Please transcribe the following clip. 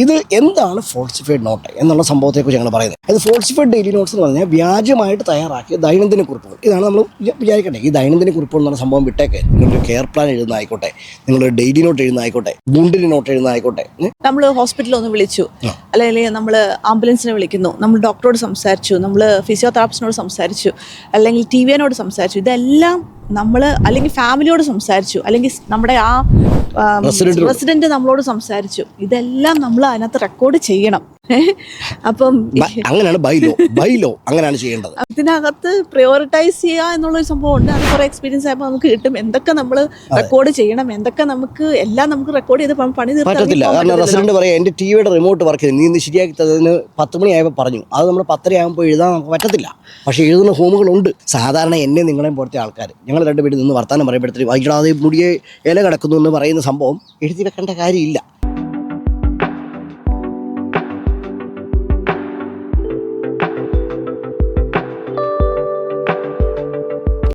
ഇത് എന്താണ് ഫോൾസിഫൈഡ് നോട്ട് എന്നുള്ള സംഭവത്തെക്കുറിച്ച് ഞങ്ങൾ പറയുന്നത്? അത് ഫോൾസിഫൈഡ് ഡെയിലി നോട്ട്സ് എന്ന് പറഞ്ഞാൽ വ്യാജമായിട്ട് തയ്യാറാക്കിയ ദൈനംദിന കുറിപ്പുകൾ. ഇതാണ് നമ്മൾ വിചാരിക്കേണ്ടത്. വിചാരിക്കട്ടെ ഈ ദൈനംദിന കുറിപ്പുകൾ എന്ന് പറഞ്ഞ സംഭവം വിട്ടേക്ക്. നിങ്ങളൊരു കെയർ പ്ലാൻ എഴുതുന്ന ആയിക്കോട്ടെ നിങ്ങൾ ഡെയിലി നോട്ട് എഴുതുന്ന ആയിക്കോട്ടെ ബുണ്ടിന് നോട്ട് എഴുതുന്ന ആയിക്കോട്ടെ ഉം. നമ്മൾ ഹോസ്പിറ്റലിൽ ഒന്ന് വിളിച്ചു. അല്ലെങ്കിൽ നമ്മൾ ആംബുലൻസിനെ വിളിക്കുന്നു. നമ്മൾ ഡോക്ടറോട് സംസാരിച്ചു. നമ്മൾ ഫിസിയോതെറാപ്പിസ്റ്റിനോട് സംസാരിച്ചു. അല്ലെങ്കിൽ ടി വിനോട് സംസാരിച്ചു. ഇതെല്ലാം നമ്മൾ അല്ലെങ്കിൽ ഫാമിലിയോട് സംസാരിച്ചു. അല്ലെങ്കിൽ നമ്മുടെ ആ പ്രസിഡന്റ് നമ്മളോട് സംസാരിച്ചു. ഇതെല്ലാം നമ്മൾ അതിനകത്ത് റെക്കോർഡ് ചെയ്യണം. അപ്പം അങ്ങനെയാണ് ബൈലോ ബൈലോ അങ്ങനെയാണ് ചെയ്യേണ്ടത്. ഇതിനകത്ത് പ്രയോറിറ്റൈസ് ചെയ്യുക എന്നുള്ളൊരു സംഭവം ഉണ്ട് അത് കുറേ എക്സ്പീരിയൻസ് ആയപ്പോൾ നമുക്ക് കിട്ടും. എന്തൊക്കെ നമ്മൾ റെക്കോർഡ് ചെയ്യണം? എന്തൊക്കെ നമുക്ക് എല്ലാം നമുക്ക് റെക്കോർഡ് ചെയ്ത് പണി പറ്റത്തില്ല. കാരണം റെസിഡന്റ് പറയാം എന്റെ ടി വിയുടെ റിമോട്ട് വർക്ക് ചെയ്യുന്നത് നീ ഇന്ന് ശരിയാക്കി തന്നതിന് പത്ത് മണിയായപ്പോൾ പറഞ്ഞു. അത് നമ്മൾ പത്തര ആകുമ്പോൾ എഴുതാൻ നമുക്ക് പറ്റത്തില്ല. പക്ഷേ എഴുതുന്ന ഹോമുകളുണ്ട് സാധാരണ എന്നെ നിങ്ങളെയും പോലത്തെ ആൾക്കാർ ഞങ്ങൾ രണ്ടുപേരും നിന്ന് വർത്താനം പറയുമ്പോഴത്തേക്കും വൈകിടാതെ മുടിയെ ഇല കിടക്കുന്നു എന്ന് പറയുന്ന സംഭവം എഴുതി വെക്കേണ്ട കാര്യമില്ല.